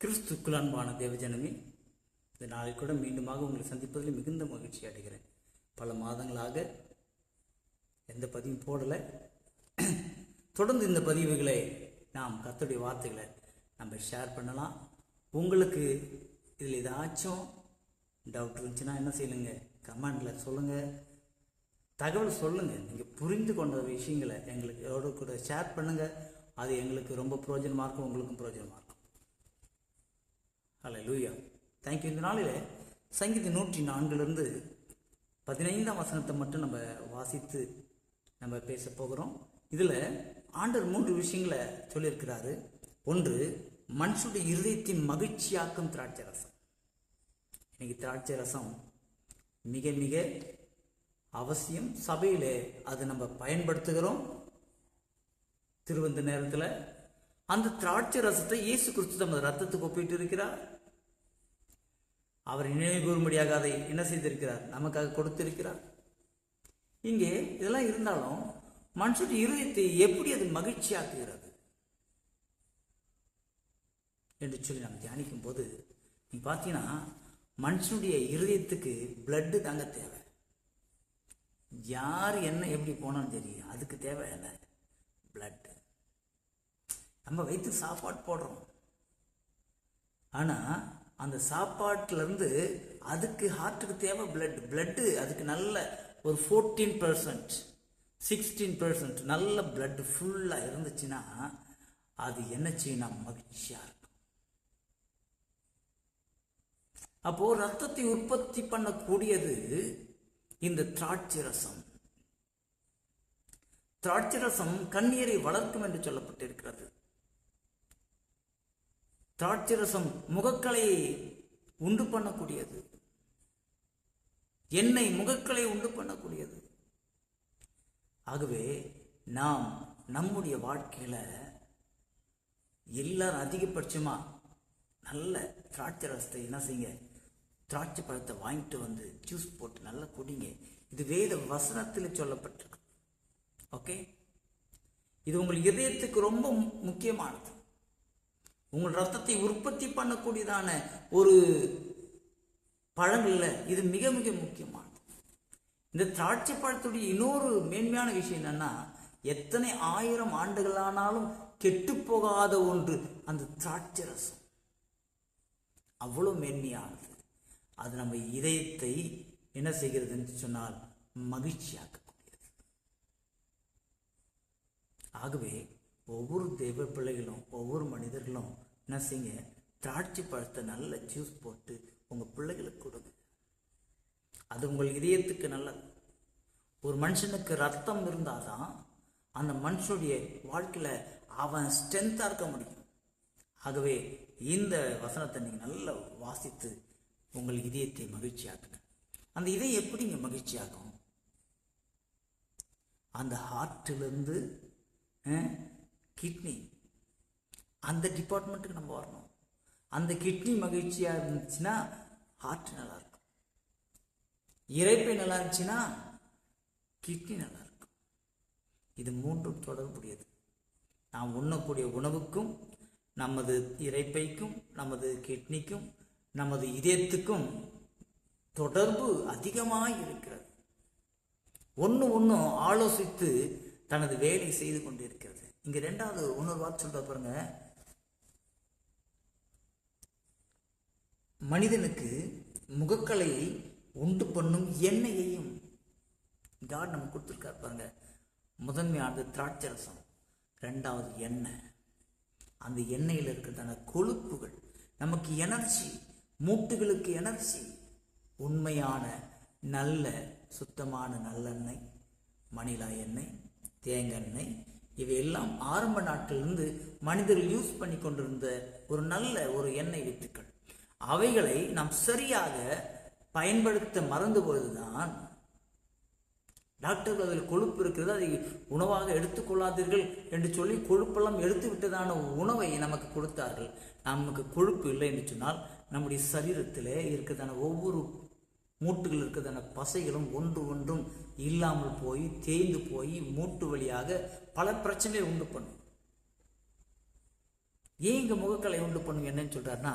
கிறிஸ்துக்குள் அன்பான தேவஜனமே இந்த நாளை கூட மீண்டுமாக உங்களை சந்திப்பதில் மிகுந்த மகிழ்ச்சி அடைகிறேன். பல மாதங்களாக எந்த பதிவும் போடலை. தொடர்ந்து இந்த பதிவுகளை நாம் கத்துடைய வார்த்தைகளை நம்ம ஷேர் பண்ணலாம். உங்களுக்கு இதில் ஏதாச்சும் டவுட் இருந்துச்சுன்னா என்ன செய்யணுங்க கமெண்டில் சொல்லுங்கள் தகவல் சொல்லுங்கள் நீங்கள் புரிந்து கொண்ட விஷயங்களை எங்களுக்கு எவ்வளோ கூட ஷேர் பண்ணுங்கள் அது எங்களுக்கு ரொம்ப பிரயோஜனமாக இருக்கும் உங்களுக்கும் பிரயோஜனமாக இருக்கும். அல்ல லூயா தேங்க்யூ இந்த நாளில் சங்கீத நூற்றி நான்கிலிருந்து பதினைந்தாம் வசனத்தை மட்டும் நம்ம வாசித்து நம்ம பேச போகிறோம். இதில் ஆண்டர் மூன்று விஷயங்களை சொல்லியிருக்கிறாரு. ஒன்று மனுஷனுடைய இருதயத்தின் மகிழ்ச்சியாக்கும் திராட்சை ரசம் இன்னைக்கு திராட்சை ரசம் மிக மிக அவசியம். சபையில் அது நம்ம பயன்படுத்துகிறோம். திருவந்த நேரத்தில் அந்த திராட்சை ரசத்தை இயேசு கிறிஸ்து தமது ரத்தத்துக்கு ஒப்பிட்டு இருக்கிறார் அவர் நினைவு கூறும்படியாக அதை என்ன செய்திருக்கிறார்? நமக்காக கொடுத்திருக்கிறார். இங்கே இதெல்லாம் இருந்தாலும் மனுஷனுடைய இருதயத்தை எப்படி அது மகிழ்ச்சியாக்குகிறது? என்று சொல்லி நாம் தியானிக்கும் போது நீ பார்த்தீங்கன்னா மனுஷனுடைய இருதயத்துக்கு பிளட்டு தாங்க தேவை. யார் என்ன எப்படி போனாலும் தெரியும் அதுக்கு தேவை என்ன பிளட் நம்ம வயிற்று சாப்பாடு போடுறோம். ஆனால் அந்த சாப்பாட்டிலேருந்து அதுக்கு ஹார்ட்டுக்கு தேவை பிளட் பிளட்டு அதுக்கு நல்ல ஒரு ஃபோர்டீன் பர்சன்ட் சிக்ஸ்டீன் பர்சன்ட் நல்ல பிளட் ஃபுல்லாக இருந்துச்சுன்னா அது என்ன செய்யணும் மகிழ்ச்சியாக இருக்கும். அப்போது ரத்தத்தை உற்பத்தி பண்ணக்கூடியது இந்த திராட்சை ரசம். திராட்சை ரசம் கண்ணீரை வளர்க்கும் என்று சொல்லப்பட்டிருக்கிறது. திராட்சை ரசம் முகக்கலையை உண்டு பண்ணக்கூடியது. எண்ணெய் முகக்கலை உண்டு பண்ணக்கூடியது. ஆகவே நாம் நம்முடைய வாழ்க்கையில எல்லாரும் அதிகபட்சமா நல்ல திராட்சை ரசத்தை என்ன செய்யுங்க? திராட்சை பழத்தை வாங்கிட்டு வந்து ஜூஸ் போட்டு நல்லா குடிங்க. இது வேத வசனத்தில் சொல்லப்பட்டிருக்கு. ஓகே இது உங்கள் இதயத்துக்கு ரொம்ப முக்கியமானது. உங்கள் ரத்தத்தை உற்பத்தி பண்ணக்கூடியதான ஒரு பழங்கள்ல இது மிக மிக முக்கியமானது. இந்த திராட்சை பழத்துடைய இன்னொரு மேன்மையான விஷயம் என்னன்னா எத்தனை ஆயிரம் ஆண்டுகளானாலும் கெட்டு போகாத ஒன்று அந்த திராட்சை ரசம். அவ்வளவு மேன்மையானது. அது நம்ம இதயத்தை என்ன செய்கிறதுன்னு சொன்னால் மகிழ்ச்சியாக்கக்கூடியது. ஆகவே ஒவ்வொரு தெய்வ பிள்ளைகளும் ஒவ்வொரு மனிதர்களும் என்ன செய்யுங்க திராட்சை பழத்தை நல்ல ஜூஸ் போட்டு உங்கள் பிள்ளைகளுக்கு கொடுங்க. அது உங்கள் இதயத்துக்கு நல்லது. ஒரு மனுஷனுக்கு ரத்தம் இருந்தால் தான் அந்த மனுஷனுடைய வாழ்க்கையில் அவன் ஸ்ட்ரென்த்தாக இருக்க முடியும். ஆகவே இந்த வசனத்தை நீங்கள் நல்லா வாசித்து உங்கள் இதயத்தை மகிழ்ச்சியாக்குங்க. அந்த இதயம் எப்படிங்க மகிழ்ச்சியாகும்? அந்த ஹார்ட்டிலிருந்து கிட்னி அந்த டிபார்ட்மெண்ட்டுக்கு நம்ம வரணும். அந்த கிட்னி மகிழ்ச்சியாக இருந்துச்சுன்னா ஹார்ட் நல்லாயிருக்கும். இறைப்பை நல்லா இருந்துச்சுன்னா கிட்னி நல்லாயிருக்கும். இது மூன்றும் தொடர்புடையது. நாம் உண்ணக்கூடிய உணவுக்கும் நமது இறைப்பைக்கும் நமது கிட்னிக்கும் நமது இதயத்துக்கும் தொடர்பு அதிகமாக இருக்கிறது. ஒன்று ஒன்றும் ஆலோசித்து தனது வேலை செய்து கொண்டிருக்கிறது. இங்க ரெண்டாவது இன்னொரு வார்த்தை சொல்ற பாருங்க. மனிதனுக்கு முகக்கலையை உண்டு பண்ணும் எண்ணெயையும் காட் நம்ம கொடுத்துருக்காரு பாருங்க. முதன்மையானது திராட்சை ரசம் ரெண்டாவது எண்ணெய். அந்த எண்ணெயில் இருக்கிறதான கொழுப்புகள் நமக்கு எனர்ஜி மூட்டுகளுக்கு எனர்ஜி உண்மையான நல்ல சுத்தமான நல்லெண்ணெய் மணிலா எண்ணெய் தேங்காய் எண்ணெய் இவையெல்லாம் ஆரம்ப நாட்டிலிருந்து மனிதர்கள் யூஸ் பண்ணி கொண்டிருந்த ஒரு நல்ல ஒரு எண்ணெய் வித்துக்கள். அவைகளை நாம் சரியாக பயன்படுத்த மறந்து பொழுதுதான் டாக்டர்கள் அதில் கொழுப்பு இருக்கிறது அதை உணவாக எடுத்துக்கொள்ளாதீர்கள் என்று சொல்லி கொழுப்பெல்லாம் எடுத்து விட்டதான உணவை நமக்கு கொடுத்தார்கள். நமக்கு கொழுப்பு இல்லை என்று சொன்னால் நம்முடைய சரீரத்தில் இருக்கிறதான ஒவ்வொரு மூட்டுகள் இருக்கிறதான பசைகளும் ஒன்று ஒன்றும் இல்லாமல் போய் தேய்ந்து போய் மூட்டு வழியாக பல பிரச்சனையை உண்டு பண்ணும். ஏன் இங்கே முகக்கலை உண்டு பண்ணுங்க என்னன்னு சொல்கிறாருன்னா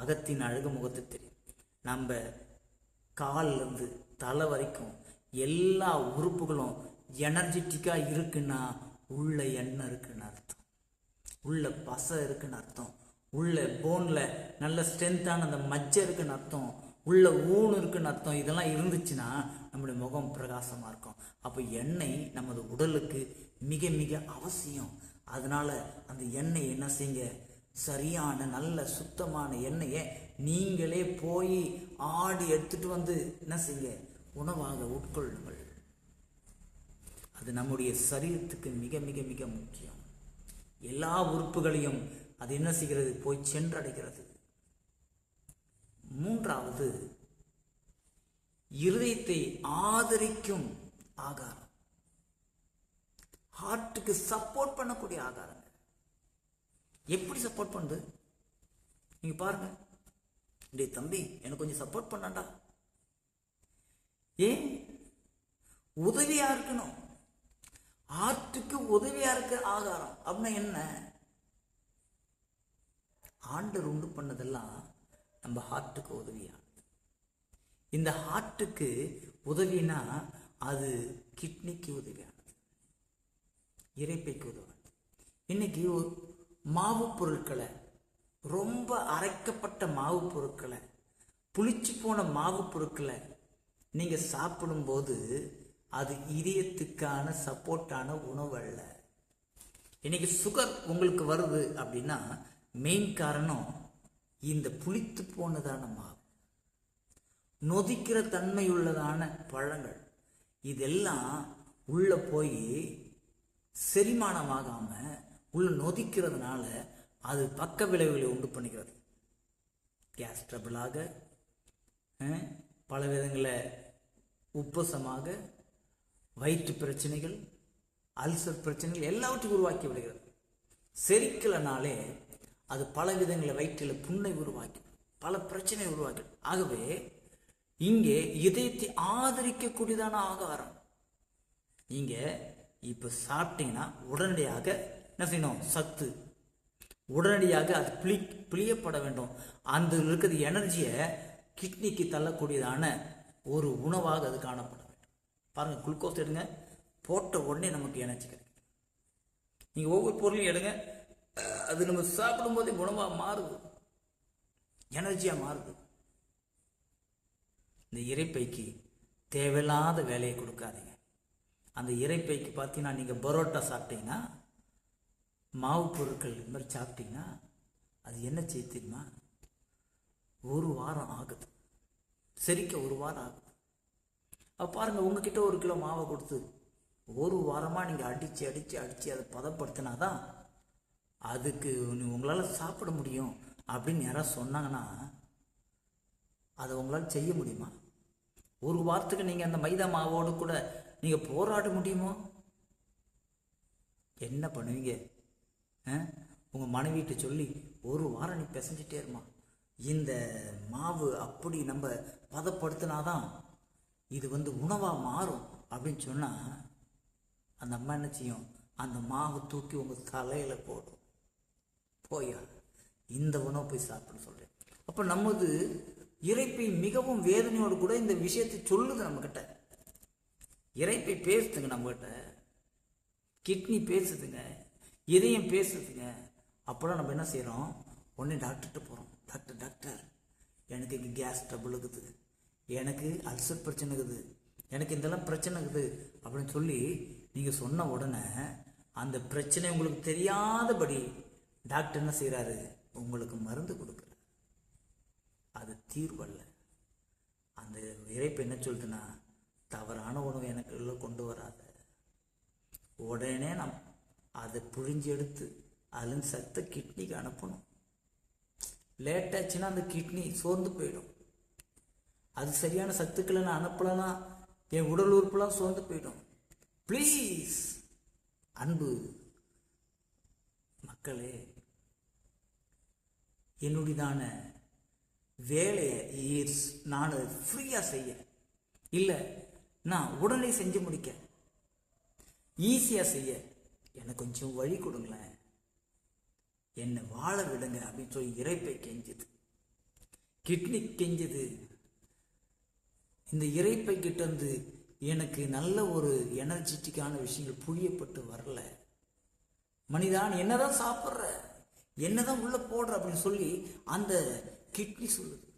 அகத்தின் அழகு முகத்தை தெரியும். நம்ம கால்லேருந்து தலை வரைக்கும் எல்லா உறுப்புகளும் எனர்ஜெட்டிக்காக இருக்குன்னா உள்ள எண்ணெய் இருக்குன்னு அர்த்தம். உள்ள பசை இருக்குன்னு அர்த்தம். உள்ள போனில் நல்ல ஸ்ட்ரென்த்தான அந்த மஜ்ஜை இருக்குன்னு அர்த்தம். உள்ள ஊன் இருக்குன்னு அர்த்தம். இதெல்லாம் இருந்துச்சுன்னா நம்முடைய முகம் பிரகாசமாக இருக்கும். அப்போ எண்ணெய் நமது உடலுக்கு மிக மிக அவசியம். அதனால அந்த எண்ணெய் என்ன செய்யுங்க? சரியான நல்ல சுத்தமான எண்ணெயை நீங்களே போய் ஆடி எடுத்துட்டு வந்து என்ன செய்யுங்க? உணவாக உட்கொள்ளுங்கள். அது நம்முடைய சரீரத்துக்கு மிக மிக மிக முக்கியம். எல்லா உறுப்புகளையும் அது என்ன செய்கிறது? போய் சென்றடைகிறது. மூன்றாவது இருதயத்தை ஆதரிக்கும் ஆகாரம். ஹார்ட்டுக்கு சப்போர்ட் பண்ணக்கூடிய ஆகாரங்க எப்படி சப்போர்ட் பண்ணுது நீங்க பாருங்க. டே தம்பி எனக்கு கொஞ்சம் சப்போர்ட் பண்ணாண்டா ஏன்? உதவியா இருக்கணும். ஆற்றுக்கு உதவியா இருக்க ஆகாரம் அப்படின்னா என்ன? ஆண்டர் உண்டு பண்ணதெல்லாம் நம்ம ஹார்ட்டுக்கு உதவியானது. இந்த ஹார்ட்டுக்கு உதவினா அது கிட்னிக்கு உதவியானது. இறைப்பைக்கு உதவானது இன்னைக்கு ஒரு மாவு பொருட்களை ரொம்ப அரைக்கப்பட்ட மாவு பொருட்களை புளிச்சு போன மாவு பொருட்களை நீங்க சாப்பிடும்போது அது இதயத்துக்கான சப்போர்ட்டான உணவு அல்ல. இன்னைக்கு சுகர் உங்களுக்கு வருது அப்படின்னா மெயின் காரணம் இந்த புளித்து போனதான மாவு நொதிக்கிற தன்மையுள்ளதான பழங்கள். இதெல்லாம் உள்ள போய் செரிமானமாகாம உள்ள நொதிக்கிறதுனால அது பக்க விளைவுகளை உண்டு பண்ணிக்கிறது. கேஸ் ட்ரபிளாக பல விதங்களை உப்பசமாக வயிற்று பிரச்சனைகள் அல்சர் பிரச்சனைகள் எல்லாவற்றையும் உருவாக்கி விடுகிறது. செரிக்கலனாலே அது பல விதங்களில் வயிற்றில் புண்ணை உருவாக்கி பல பிரச்சனை உருவாக்கி. ஆகவே இங்கே இதயத்தை ஆதரிக்கக்கூடியதான ஆகாரம். நீங்க இப்ப சாப்பிட்டீங்கன்னா உடனடியாக என்ன செய்யணும்? சத்து. உடனடியாக அது பிளி பிழியப்பட வேண்டும். அந்த இருக்கிற எனர்ஜியை கிட்னிக்கு தள்ளக்கூடியதான ஒரு உணவாக அது காணப்பட வேண்டும். பாருங்க குளுக்கோஸ் எடுங்க. போட்ட உடனே நமக்கு எனர்ஜி கிடைக்கும். நீங்க ஒவ்வொரு பொருளையும் எடுங்க. அது நம்ம சாப்பிடும்போதே குணமாக மாறுது. எனர்ஜியாக மாறுது. இந்த இறைப்பைக்கு தேவையில்லாத வேலையை கொடுக்காதீங்க. அந்த இறைப்பைக்கு பார்த்தீங்கன்னா நீங்கள் பரோட்டா சாப்பிட்டீங்கன்னா மாவு பொருட்கள் இது மாதிரி சாப்பிட்டீங்கன்னா அது என்ன செய்ய தெரியுமா? ஒரு வாரம் ஆகுது. செரிக்க ஒரு வாரம் ஆகுது. அப்போ பாருங்கள் உங்ககிட்ட ஒரு கிலோ மாவை கொடுத்து ஒரு வாரமாக நீங்கள் அடித்து அடித்து அடித்து அதை பதப்படுத்தினாதான் அதுக்கு உங்களால் சாப்பிட முடியும் அப்படின்னு யாராவது சொன்னாங்கன்னா அதை உங்களால் செய்ய முடியுமா? ஒரு வாரத்துக்கு நீங்கள் அந்த மைதா மாவோடு கூட நீங்கள் போராட முடியுமோ? என்ன பண்ணுவீங்க? உங்கள் மனைவிட்ட சொல்லி ஒரு வாரம் நீ பிசைஞ்சிட்டே இருமா. இந்த மாவு அப்படி நம்ம பதப்படுத்தினாதான் இது வந்து உணவாக மாறும் அப்படின்னு சொன்னால் அந்த அம்மா என்ன செய்யும்? அந்த மாவு தூக்கி உங்கள் தலையில் போடும். போயா இந்த உணவு போய் சாப்பிடுன்னு சொல்றேன். அப்ப நமது இறைப்பை மிகவும் வேதனையோடு கூட இந்த விஷயத்தை சொல்லுது நம்ம கிட்ட இறைப்பை பேசுதுங்க நம்ம கிட்ட கிட்னி பேசுதுங்க இதயம் பேசுதுங்க. அப்போலாம் நம்ம என்ன செய்கிறோம் உடனே டாக்டர்கிட்ட போறோம். டாக்டர் டாக்டர் எனக்கு இங்கே கேஸ் ட்ரபுள் இருக்குது. எனக்கு அல்சர் பிரச்சனை இருக்குது. எனக்கு இதெல்லாம் பிரச்சனை இருக்குது அப்படின்னு சொல்லி நீங்கள் சொன்ன உடனே அந்த பிரச்சனை உங்களுக்கு தெரியாதபடி டாக்டர் என்ன செய்கிறாரு உங்களுக்கு மருந்து கொடுக்குறாரு அது தீர்வல்ல. அந்த இறைப்பு என்ன சொல்லுதுன்னா தவறான உணவு எனக்குள்ள கொண்டு வராத. உடனே நம் அதை புழிஞ்சு எடுத்து அதுலேருந்து சத்த கிட்னிக்கு அனுப்பணும். லேட் ஆச்சுன்னா அந்த கிட்னி சோர்ந்து போயிடும். அது சரியான சத்துக்களை நான் அனுப்பலைன்னா என் உடல் உறுப்புலாம் சோர்ந்து போயிடும். ப்ளீஸ் அன்பு மக்களே என்னுடையதான வேலையை இயர்ஸ் நான் ஃப்ரீயாக செய்ய. இல்லை நான் உடனே செஞ்சு முடிக்க. ஈஸியாக செய்ய. எனக்கு கொஞ்சம் வழி கொடுங்களேன். என்னை வாழ விடுங்க அப்படின்னு சொல்லி இறைப்பை கெஞ்சுது. கிட்னி கெஞ்சுது. இந்த இறைப்பை கிட்டேருந்து எனக்கு நல்ல ஒரு எனர்ஜெட்டிக்கான விஷயங்கள் புரியப்பட்டு வரல. மனிதான் என்னதான் சாப்பிட்ற? என்னதான் உள்ள போடுற அப்படின்னு சொல்லி அந்த கிட்னி சொல்லுது.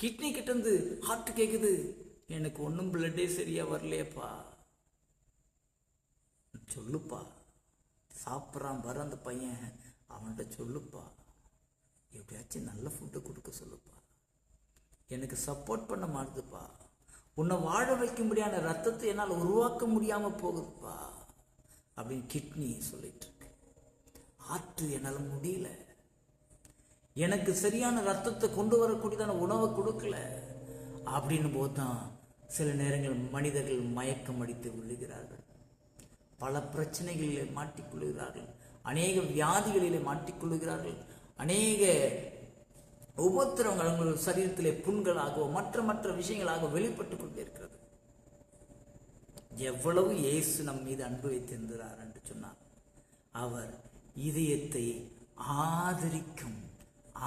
கிட்னி கிட்ட இருந்து ஹார்ட் கேக்குது. எனக்கு ஒன்றும் பிளட்டே சரியா வரலையேப்பா. சொல்லுப்பா. சாப்பிட்றான் வர அந்த பையன். அவன்கிட்ட சொல்லுப்பா. எப்படியாச்சும் நல்ல ஃபுட்டு கொடுக்க சொல்லுப்பா. எனக்கு சப்போர்ட் பண்ண மாட்டுதுப்பா. உன்னை வாழ வைக்கும்படியான ரத்தத்தை என்னால் உருவாக்க முடியாமல் போகுதுப்பா. அப்படின்னு கிட்னி சொல்லிட்டு. ஆற்று என்னால் முடியல. எனக்கு சரியான ரத்தத்தை கொண்டு வரக்கூடியதான உணவை கொடுக்கல. அப்படின்னு போதுதான் சில நேரங்கள் மனிதர்கள் மயக்கம் அடித்து விழுகிறார்கள். பல பிரச்சனைகளிலே மாட்டிக்கொள்கிறார்கள் அநேக வியாதிகளிலே மாட்டிக்கொள்கிறார்கள் அநேக உபத்திரவங்கள் அவங்களுடைய சரீரத்திலே புண்களாகவோ மற்ற மற்ற விஷயங்களாக வெளிப்பட்டு கொண்டே இருக்கிறது எவ்வளவு இயேசு நம் மீது அன்பு வைத்திருந்தார் என்று சொன்னார். அவர் இதயத்தை ஆதரிக்கும்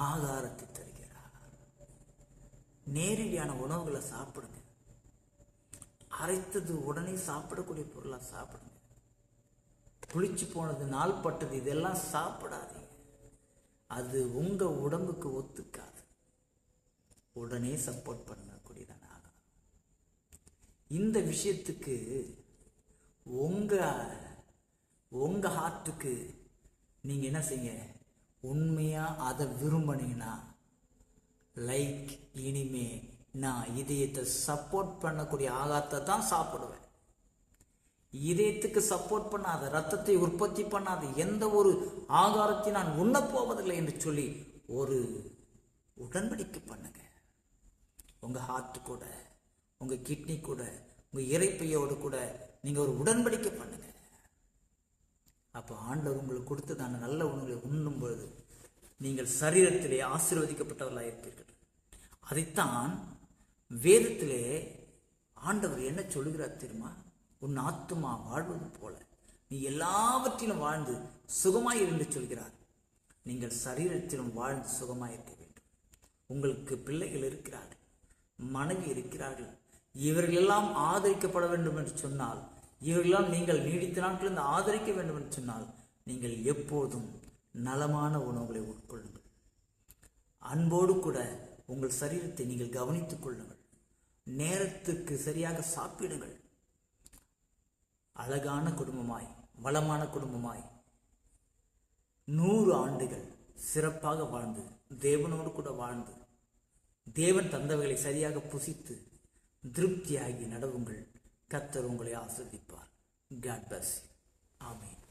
ஆகாரத்தை தருகிறார். நேரடியான உணவுகளை சாப்பிடுங்க. அரைத்தது உடனே சாப்பிடக்கூடிய பொருளாக சாப்பிடுங்க. புளிச்சு போனது நாள் பட்டது இதெல்லாம் சாப்பிடாதீங்க. அது உங்க உடம்புக்கு ஒத்துக்காது. உடனே சப்போர்ட் பண்ணக்கூடியதான ஆகாரம் இந்த விஷயத்துக்கு உங்க உங்க ஹார்ட்டுக்கு நீங்கள் என்ன செய்யுங்க? உண்மையாக அதை விரும்பினீங்கன்னா லைக் இனிமே நான் இதயத்தை சப்போர்ட் பண்ணக்கூடிய ஆகாரத்தை தான் சாப்பிடுவேன். இதயத்துக்கு சப்போர்ட் பண்ணாத ரத்தத்தை உற்பத்தி பண்ணாத எந்த ஒரு ஆகாரத்தை நான் உண்ணப் போவதில்லை என்று சொல்லி ஒரு உடன்படிக்கை பண்ணுங்க. உங்க ஹார்ட் கூட உங்க கிட்னி கூட உங்க இறைப்பையோடு கூட நீங்க ஒரு உடன்படிக்கை பண்ணுங்க. அப்போ ஆண்டவர் உங்களுக்கு கொடுத்ததான நல்ல உணவுகளை உண்ணும் பொழுது நீங்கள் சரீரத்திலே ஆசீர்வதிக்கப்பட்டவர்களாக இருப்பீர்கள். அதைத்தான் வேதத்திலே ஆண்டவர் என்ன சொல்லுகிறார் தெரியுமா? உன் ஆத்துமா வாழ்வது போல. நீ எல்லாவற்றிலும் வாழ்ந்து சுகமாய் இருந்து சொல்கிறார். நீங்கள் சரீரத்திலும் வாழ்ந்து சுகமாய் இருக்க வேண்டும். உங்களுக்கு பிள்ளைகள் இருக்கிறார்கள் மனைவி இருக்கிறார்கள். இவர்கள் எல்லாம் ஆதரிக்கப்பட வேண்டும் என்று சொன்னால் இவர்களால் நீங்கள் நீடித்த நாட்கள் ஆதரிக்க வேண்டும் என்று சொன்னால் நீங்கள் எப்போதும் நலமான உணவுகளை உட்கொள்ளுங்கள். அன்போடு கூட உங்கள் சரீரத்தை நீங்கள் கவனித்துக் கொள்ளுங்கள். நேரத்துக்கு சரியாக சாப்பிடுங்கள். அழகான குடும்பமாய் வளமான குடும்பமாய் நூறு ஆண்டுகள் சிறப்பாக வாழ்ந்து தேவனோடு கூட வாழ்ந்து தேவன் தந்தவைகளை சரியாக புசித்து திருப்தியாகி நடவுங்கள். கத்தர் உங்களை ஆஸ்வதிப்பார் காட் பஸ் ஆமீன்.